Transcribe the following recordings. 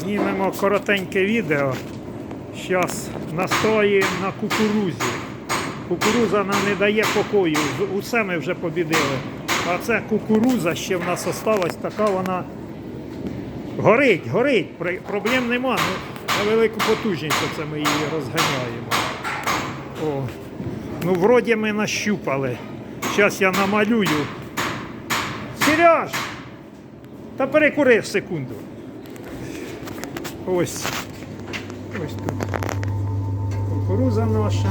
Знімемо коротеньке відео. Зараз настроюємо на кукурузі. Кукуруза нам не дає покою. Усе ми вже побідили. А це кукуруза ще в нас осталась, така вона горить, горить. Проблем нема. Ну, на велику потужність це ми її розганяємо. О. Ну, вроді ми нащупали. Зараз я намалюю. Сереж! Та перекури секунду. Ось. Ось тут. Кукуруза наша.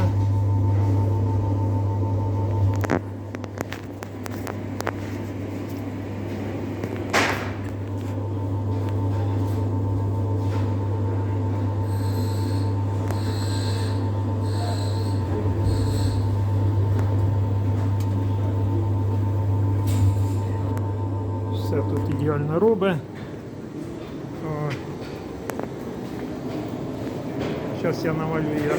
Все тут ідеально робить. Зараз я намалюю. як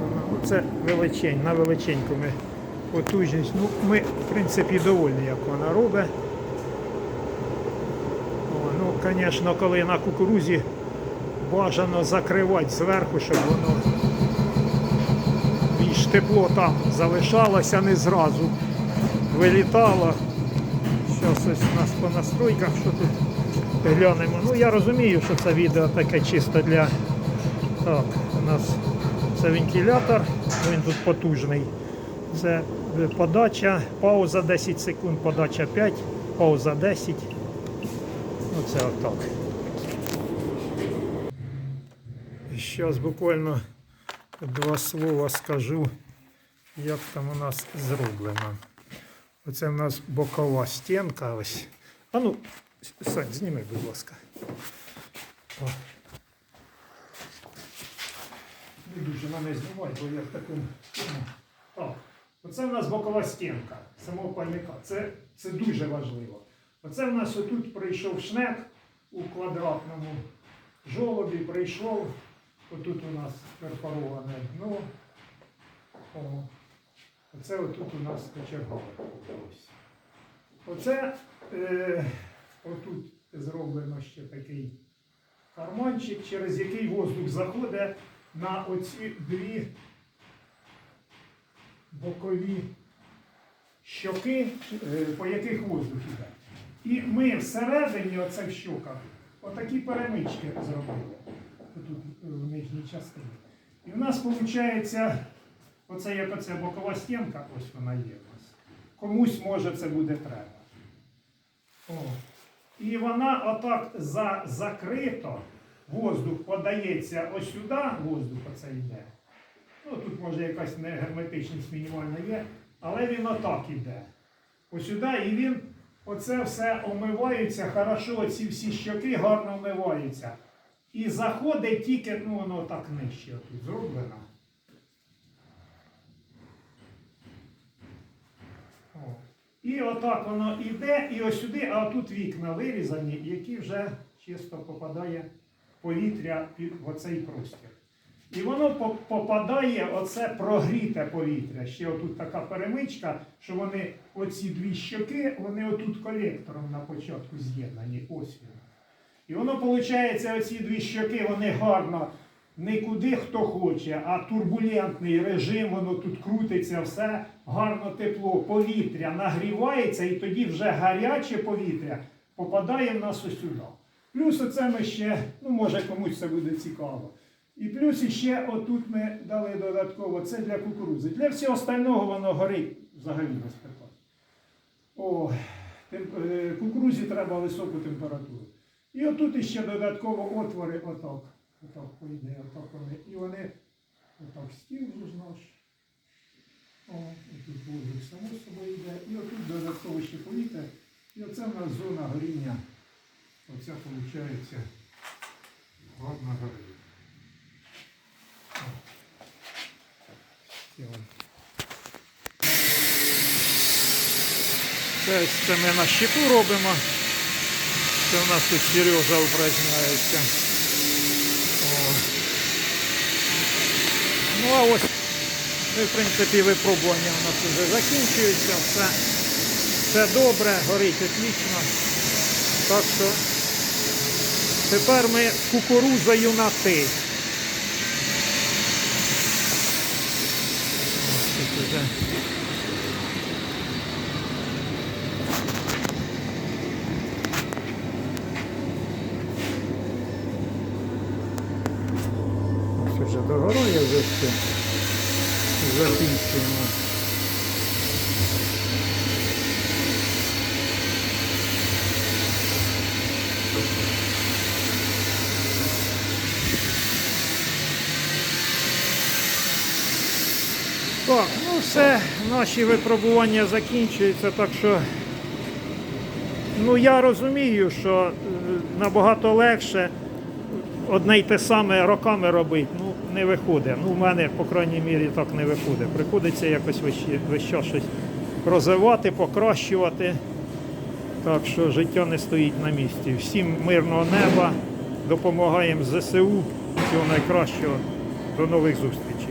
вона- Це величень, на величеньку ми потужність. Ну, ми, в принципі, довольні, як вона робить. О, ну, звісно, коли на кукурузі бажано закривати зверху, щоб воно більш тепло там залишалося, не зразу вилітало. Зараз ось у нас по настройках, що тут глянемо. Ну я розумію, що це відео таке чисто для. Так, у нас це вентилятор, він тут потужний. Це подача, пауза 10 секунд, подача 5, пауза 10. Оце отак. Зараз буквально два слова скажу, як там у нас зроблено. Оце в нас бокова стінка ось. А ну, Сань, зніми, будь ласка. Не мене знімай, бо я в такому. ну, Так. Оце в нас бокова стінка самого пальника. Це, це дуже важливо. Оце в нас отут прийшов шнек у квадратному жолобі, прийшов. Отут у нас перфороване дно. Оце отут у нас кочергове. Оце е, отут зроблено ще такий карманчик, через який воздух заходить на оці дві бокові щоки, е, по яких воздух іде. І ми всередині оце в щоках отакі перемички зробили. Тут е, в нижній частині. І в нас виходить, оце як оце бокова стінка, ось вона є. Комусь може це буде треба. О. І вона отак за, закрито, воздух подається ось сюди, воздух оце йде. Ну, тут може якась негерметичність мінімальна є, але він отак іде. Ось сюди, і він оце все омивається, хорошо, оці всі щоки гарно омиваються. І заходить тільки, ну воно так нижче тут зроблено. О. І отак воно йде, і ось сюди, а тут вікна вирізані, які вже чисто попадає повітря в оцей простір. І воно попадає оце прогріте повітря. Ще отут така перемичка, що вони, оці дві щоки, вони отут колектором на початку з'єднані. Ось він. І воно, виходить, оці дві щоки, вони гарно нікуди хто хоче, а турбулентний режим, воно тут крутиться, все гарно тепло, повітря нагрівається, і тоді вже гаряче повітря попадає в нас ось сюди. Плюс оце ми ще, ну може комусь це буде цікаво. І плюс іще отут ми дали додатково, це для кукурудзи. Для всього остального воно горить взагалі без. О, е, кукурузі треба високу температуру. І отут іще додатково отвори отак. Отак пойде, отак вони. І вони отак стіл же наш. О, і тут воздух само собою йде. І отут додатково ще повітря. І оце в нас зона горіння. Оця виходить гарна горіння. Це, ми на щиту робимо. Це у нас тут Сережа упражняється. Ну а ось, ну, в принципі, випробування у нас вже закінчується. Все, все добре, горить отлично. Так що Тепер ми кукурузою на ти. Ось вже догорає вже все. Закінчуємо. Так, ну все, наші випробування закінчуються, так що ну я розумію, що е, набагато легше одне й те саме роками робити. Ну, не виходить. Ну, в мене, по крайній мірі, так не виходить. Приходиться якось весь, час щось розвивати, покращувати. Так що життя не стоїть на місці. Всім мирного неба, допомагаємо ЗСУ. Всього найкращого. До нових зустрічей.